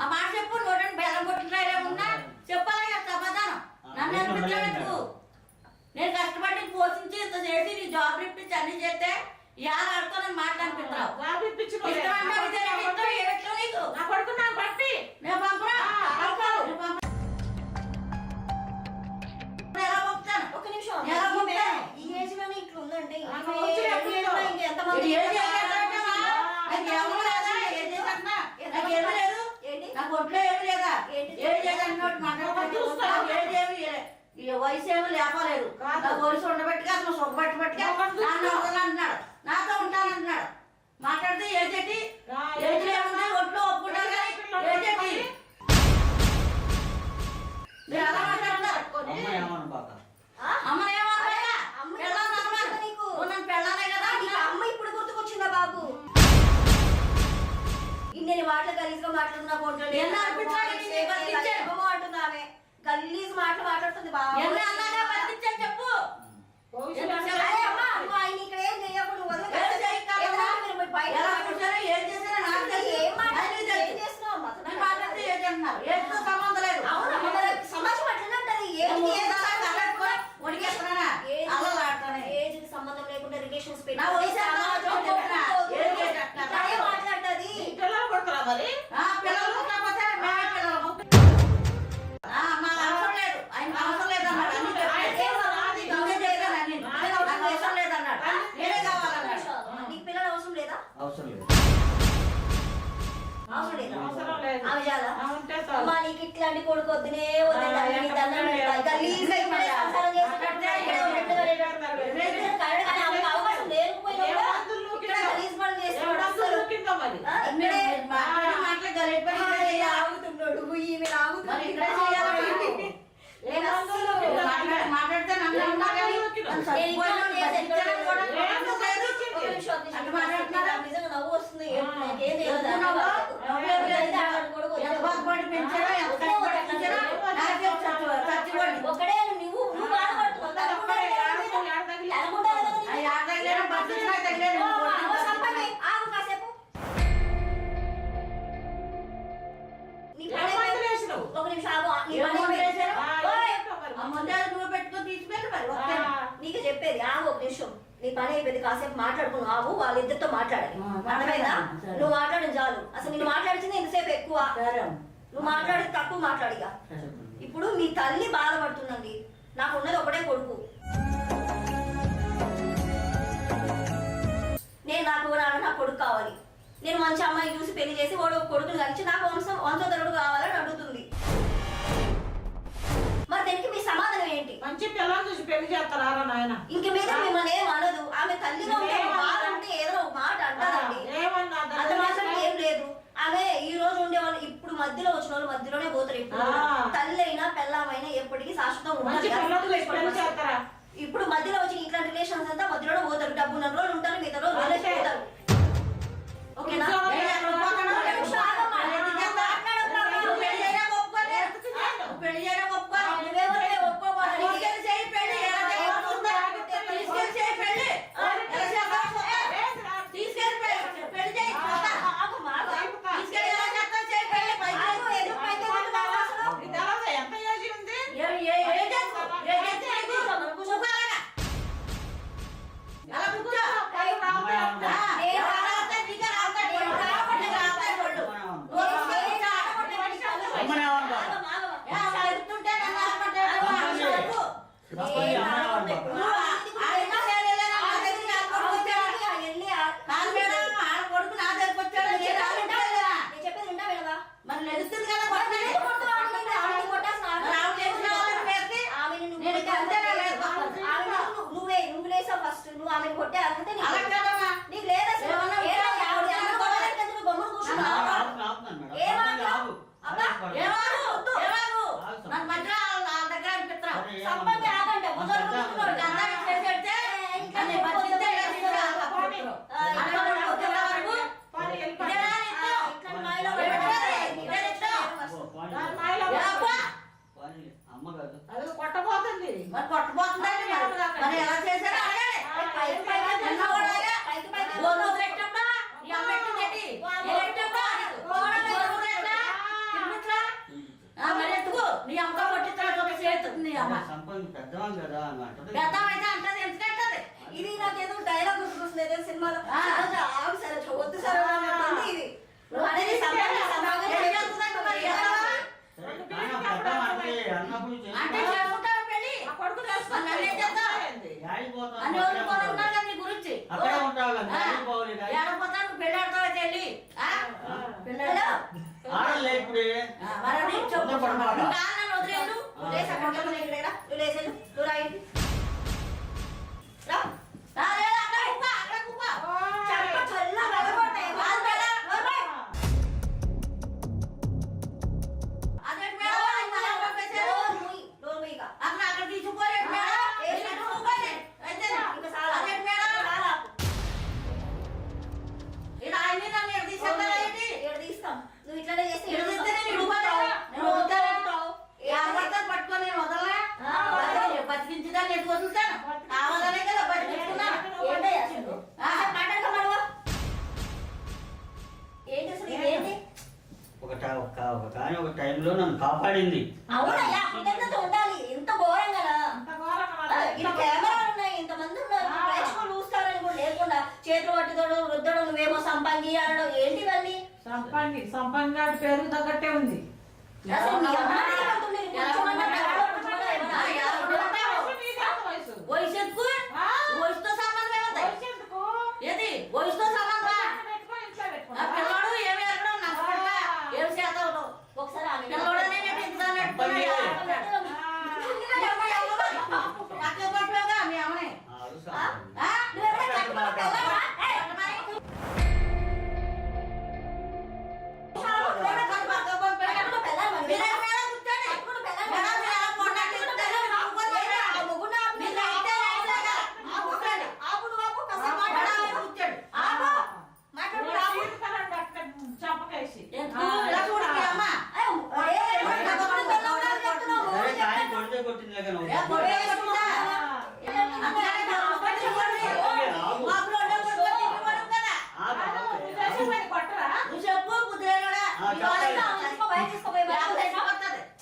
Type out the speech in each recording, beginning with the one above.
ఆ మాట చెప్పు నోటిని బెల్లం కొట్టిన ఉన్నా? చెప్పాలి కదా సమాధానం? నన్ను అనిపించలేదు నేను కష్టపడి పోషించి ఇంత చేసి నీ జాబ్ ఇప్పించి అన్ని చేస్తే ఎలా ఆడుకోనని మాట అనిపిస్తున్నావు జాబ్ ఇప్పించి నీకు? నా కొడుకు నాకు ఒక నిమిషం. ఎలా పంపుతాను? ఈ ఏజ్లో ఇట్లా ఉందండి. ఎంతమంది వయసు ఏమో లేపలేదు. వయసు ఉండబెట్టుగా అసలు సొగ్గబెట్టి పెట్టుగా అంటున్నాడు. నాతో ఉంటానంటున్నాడు. మాట్లాడితే ఏ చెట్టి ఏమున్నాయి ఒట్లు ఒప్పుకుంటారు కానీ ఏ చెట్టి ఇలాంటి కొడుకు వద్దునే మాట్లాడితే నన్ను మాట్లాడుతున్నా నిజంగా నవ్వు వస్తుంది ఒకడే నువ్వు నువ్వు ఒక నిమిషం పెట్టుకొని తీసుకెళ్ళి నీకు చెప్పేది ఆగు ఒక నిమిషం నీ పని అయిపోయింది కాసేపు మాట్లాడుకున్నావు వాళ్ళిద్దరితో మాట్లాడాలి నువ్వు మాట్లాడడం చాలు అసలు నేను ఎక్కువ నువ్వు మాట్లాడి తక్కువ మాట్లాడిగా ఇప్పుడు మీ తల్లి బాధపడుతుందండి. నాకు ఉన్నది ఒకటే కొడుకు. నేను నాకు నా కొడుకు కావాలి. నేను మంచి అమ్మాయి చూసి పెళ్ళి చేసి వాడు ఒక కొడుకుని కలిసి నాకు వంశం వంశధరుడు కావాలని అడుగుతుంది. మరి దానికి మీ సమాధానం ఏంటి? మంచి పిల్లలు చూసి పెళ్ళి చేస్తారా నాయన? ఇంక మీద అంటది. పెద్దమైతే అంటది ఎందుకంటది ఇది నాకేదో డైలాగ్ గుర్తుకొస్తుంది సినిమాలో ఆ. ఆగు సార్ వద్దు సార్ ఇది అంటే. చేసుకుంటావు పెళ్ళి కొడుకు చేసుకొని నన్ను ఏం చేస్తావు? అన్ని వదులుకొని ఉంటావు. ఉన్నారు కదా నీ గురించి అక్కడే ఉంటావు కదా, ఆ. యాడికి పోవాలి కదా? ఏడపోతా నువ్వు పెళ్ళి ఆడతావా చెల్లి ఆ? పెళ్ళి ఆడతావా? ఆడలే ఇప్పుడే. మరి చెప్పు. నువ్వు ఇక్కడ నువ్వు టైంలో నన్ను కాపాడింది. అవునయ్యా కృతజ్ఞత ఉండాలి. ఎంత ఘోరం కదా. కెమెరాలు ఉన్నాయి ఇంతమంది ఉన్నారు. ఆ. ప్రేక్షకులు చూస్తారని కూడా లేకుండా చేతులు పట్టుకోవడం రుద్దడం నువ్వేమో సంపంగి అనడం సంపంగి పేరు తగ్గట్టే ఉంది. అసలు మీ అమ్మాయి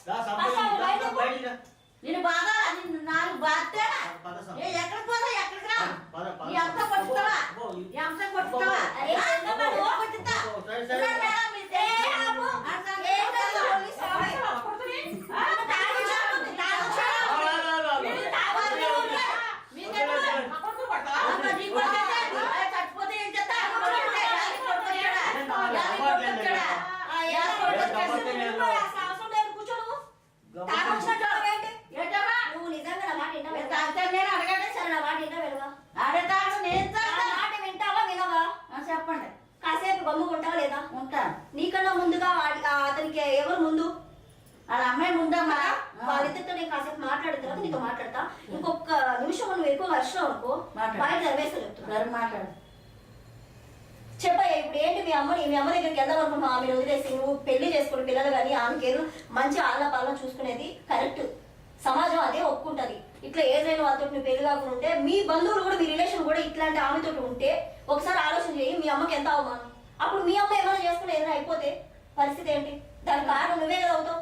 బయటికి రా. నిన్ను బాగా నాలుగు బాధతే పద ఎక్కడికి పోతా ఎక్కడికి రా పద, పద. ఈ అంతా అబ్బో, ఈ- అంతా కొట్టుతావా అరే, ఆ, ఎంత పడు? కొట్టుతా. అబ్బో, సరే, సరే, సరే. మేడం, మీ ఏ, ఆపు. ఆ సంగతి ఏ, కొడతావా? పోలీస్ రావాలి. అసలు కొడుకుని? ఆ? తాగొచ్చాడు, తాగొచ్చాడు. ఆగు, ఆగు, ఆగు, ఆగు. మీరు తాగొచ్చు, ఉంటే. మీకెందుకు? నా కొడుకు కొడతావా? అమ్మ, నీ కొడుకైతే, ఆ, చచ్చిపోతే ఏం చేస్తా? ఆ కొడుకైతే, ఆ కొడుకొచ్చాడా? ఆ కొడుకొచ్చాడా? ఆ, ఏ, ఆ కొడుకు ఏ, చేసి గమ్మత్తు లేదు. నువ్వు అసలు అవసరం లేదు, కూర్చో నువ్వు. తాగొచ్చినట్టు ఉన్నావేంటి? ఏంటమ్మా? నువ్వు నిజంగా నా మాట విన్నావా? నేను తాగితే నేను అడగండి. సరే, నా మాట విన్నావా, వినవా? ఆడే తాగు, నేను నా తాగుతా. మాట వింటావా వినవా ఆ, చెప్పండి కాసేపు గమ్ముకుంటావా లేదా ఉంటాను నీకన్నా ముందుగా వాడి- ఆ అతనికి ఎవరు ముందు వాళ్ళ అమ్మాయి ముందమ్మా వాళ్ళిద్దరితో నేను కాసేపు మాట్లాడిన తర్వాత నీతో మాట్లాడతా. ఇంకొక నిమిషం నువ్వు ఎక్కువ వర్షం అనుకో. బయట చదివేస్తా చెప్తున్నా. మాట్లాడు. చెప్పయ్యా ఇప్పుడు ఏంటి మీ అమ్మని మీ అమ్మ దగ్గరికి వెళ్దాం అనుకుంటున్నావు? ఆమె వదిలేసి నువ్వు పెళ్ళి చేసుకుని పిల్లలు కానీ ఆమెకి ఏదో మంచి ఆళ్ళ పాలన చూసుకునేది కరెక్ట్. సమాజం అదే ఒప్పుకుంటది. ఇట్లా ఏదైనా వాళ్ళతో నువ్వు పెళ్ళి కాకుండా ఉంటే మీ బంధువులు కూడా మీ రిలేషన్ కూడా ఇట్లాంటి ఆమెతో ఉంటే ఒకసారి ఆలోచన చేయి మీ అమ్మకి ఎంత అవమానం? అప్పుడు మీ అమ్మ ఏమైనా చేసుకుని ఏదైనా అయిపోతే పరిస్థితి ఏంటి? దానికి కారణం నువ్వే కదా అవుతావు.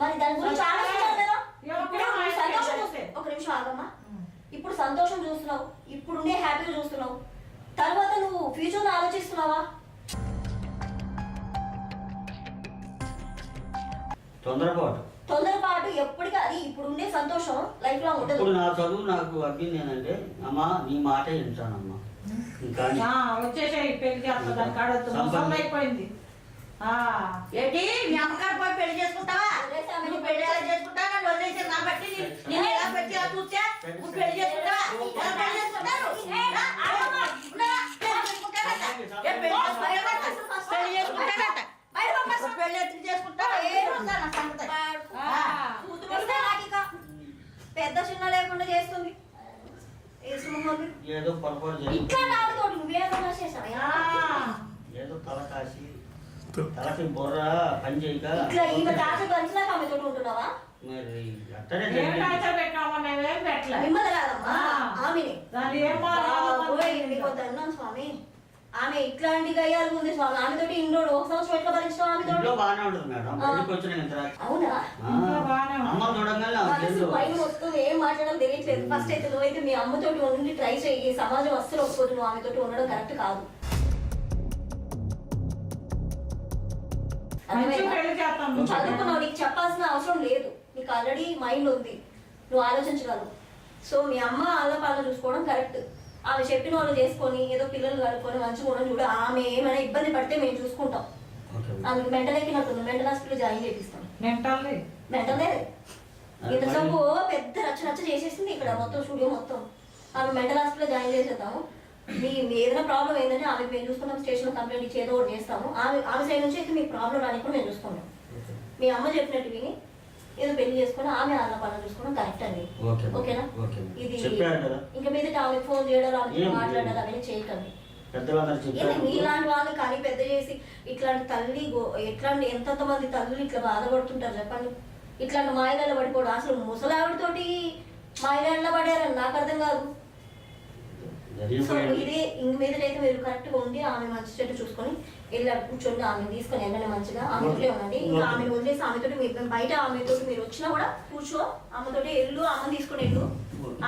మరి దాని గురించి ఆలోచించాలి కదా? ఇప్పుడు సంతోషం చూస్తే ఒక నిమిషం ఆగమ్మా. ఇప్పుడు సంతోషం చూస్తున్నావు ఇప్పుడుండే హ్యాపీగా చూస్తున్నావు. తర్వాత నువ్వు ఫ్యూచర్ ఆలోచిస్తున్నావా? తొందరపాటు. తొందరపాటు ఎప్పటికీ అది ఇప్పుడుండే సంతోషం లైఫ్ లాంగ్ ఉండదు. ఇప్పుడు నా చదువు నాకు అబ్బింది ఏంటంటే అమ్మా నీ మాటే వింటానమ్మా ఇంకా వచ్చేసేయ్ పెళ్ళి చేస్తా దానికి అయిపోయింది. ఏంటి? మీ అమ్మగారు పోయి పెళ్ళి చేసుకుంటావా? నువ్వు పెళ్ళి ఎలా చేసుకుంటావా? నన్ను వదిలేసి నీ- నేను ఎలా పెట్టి ఎలా చూస్తే నువ్వు పెళ్ళి చేసుకుంటావా? ఎలా పెళ్ళి చేసుకుంటారు? పెళ్ళి చేసుకుంటారట. పెళ్ళి నాకు ఇక పెద్ద చిన్న లేకుండా చేస్తుంది. ఏదో పొరపాటు ఇట్లా నాలుగోటి నువ్వేమన్నా చేసావా. ఏదో తల కాసి తలకి బుర్ర ఇట్లా ఈమె తాత కలిసినాక ఆమె తోటి ఉంటున్నావా? మరి అట్టనే ఏం జరిగింది. టార్చర్ పెట్టామా మేమేం పెట్టలే. మిమ్మల్ని కాదమ్మా ఆ. ఆమెని. దాని ఏం బాధ బాబోయ్, నీకు వద్దన్నాను స్వామి. ఆమె ఇట్లాంటి గయ్యాలు ఉంది స్వామి. ఆమెతోటి ఇన్ని రోజులు ఒక సంవత్సరం ఎట్లా ఇంట్లో ఆమెతోటి? బాగానే ఉంటుంది మేడం. వచ్చిన అవునా. అమ్మ చూడంగానే పైన మొత్తం ఏం మాట్లాడాలో తెలియట్లేదు. ఫస్ట్ అయితే నువ్వైతే మీ అమ్మతోటి ఉండి ట్రై చేయి సమాజం అస్సలు ఒప్పుకోదు. నువ్వు ఆమెతోటి ఉండడం కరెక్ట్ కాదు. చదువుకున్నావు నీకు చెప్పాల్సిన అవసరం లేదు. నీకు ఆల్రెడీ మైండ్ ఉంది. నువ్వు ఆలోచించగలవు. సో మీ అమ్మ ఆళ్ళ పాలన చూసుకోవడం కరెక్ట్ ఆమె చెప్పిన వాళ్ళు చేసుకొని ఏదో పిల్లలు కలుపుకొని మంచిగా ఉండడం చూడు ఆమె ఏమైనా ఇబ్బంది పడితే మేము చూసుకుంటాం. ఓకే. ఆమెకు మెంటల్ ఎక్కినట్టుంది మెంటల్ హాస్పిటల్ జాయిన్ చేపిస్తాం. మెంటల్లీ మెంటలే ఇంత సబ్బు పెద్ద రచ్చ రచ్చ చేసేసింది. ఇక్కడ మొత్తం స్టూడియో మొత్తం. ఆమె మెంటల్ హాస్పిటల్ జాయిన్ చేసేద్దాము. మీ ఏదైనా ప్రాబ్లం ఏంటంటే ఆమె మేము చూసుకున్నాం స్టేషన్లో కంప్లైంట్ ఇచ్చి ఏదో ఒకటి చేస్తాము. ఆమె ఆమె సైడ్ నుంచి అయితే మీకు ప్రాబ్లం రానిప్పుడు మేము చూసుకుంటాం ఓకే. మీ అమ్మ చెప్పినట్టు విని ఏదో పెళ్ళి చేసుకుని ఆమె ఆన్న పనులు చూసుకోవడం కరెక్ట్ అండి. ఓకే ఓకేనా? ఓకే ఇది ఇంకా మీదట ఆమె ఫోన్ చేయడం ఆమె మాట్లాడాలి అవన్నీ చేయకండి. మీలాంటి వాళ్ళని కానీ పెద్ద చేసి ఇట్లాంటి తల్లి ఎట్లాంటి ఎంతెంత మంది తల్లులు ఇట్లా బాధపడుతుంటారు చెప్పండి. ఇట్లాంటి మాయలలో పడిపోవడం అసలు ముసలావిడతోటి మాయలలో పడారని నాకు అర్థం కాదు. సో ఇదే ఇంక మీదటైతే మీరు కరెక్ట్గా ఉండి ఆమె మంచి చెట్టు చూసుకొని వెళ్ళి కూర్చొని ఆమె తీసుకొని వెళ్ళండి మంచిగా. ఆమెతోనే ఉండండి. ఇంకా ఆమెను వదిలేసి ఆమెతోటి మీరు బయట ఆమెతోటి మీరు వచ్చినా కూడా కూర్చో. ఆమెతోటి వెళ్ళు ఆమెను తీసుకొని వెళ్ళు.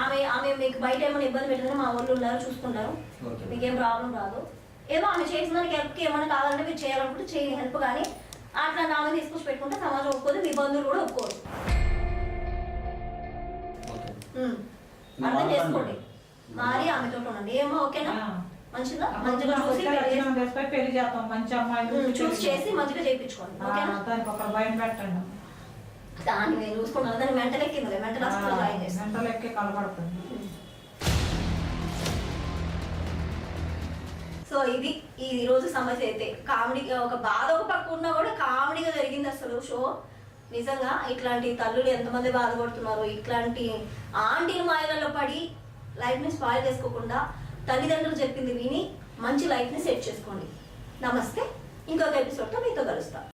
ఆమె ఆమె మీకు బయట ఏమైనా ఇబ్బంది పెట్టినా మా వాళ్ళు ఉన్నారు చూసుకుంటారు. మీకేం ప్రాబ్లం రాదు. ఏదో ఆమె చేసిన దానికి హెల్ప్కి ఏమైనా కావాలంటే మీరు చేయాలనుకుంటే చేయండి హెల్ప్ కానీ అట్లా ఆమె తీసుకొచ్చి పెట్టుకుంటే సమాజం ఒప్పుకోదు మీ బంధువులు కూడా ఒప్పుకోరు. అర్థం చేసుకోండి. మారి ఆమెతో ఉండండి. ఏమో ఓకేనా. మంచిగా మంచిగా చూసి పెళ్ళి చేస్తాం మంచి అమ్మాయి ఉమ్, చూసి చేసి మంచిగా చేయించుకోండి ఓకేనా? దానికి ఒక భయం పెట్టండి. దాన్ని నేను చూసుకుంటాను. దాన్ని మెంటల్ ఎక్కింది మెంటల్ హాస్పిటల్ జాయిన్ చేస్తాను మెంటల్ ఎక్కి కలపడుతుంది సో ఇది ఈ రోజు సమస్య అయితే కామెడీ ఒక బాధ ఒక పక్క ఉన్నా కూడా కామెడీగా జరిగింది అసలు షో. నిజంగా ఇట్లాంటి తల్లులు ఎంతమంది బాధపడుతున్నారు? ఇట్లాంటి ఆంటీల మాయలలో పడి లైఫ్ని స్పాయిల్ చేసుకోకుండా తల్లిదండ్రులు చెప్పింది విని మంచి లైఫ్ని సెట్ చేసుకోండి. నమస్తే. ఇంకొక ఎపిసోడ్తో మీతో కలుస్తాను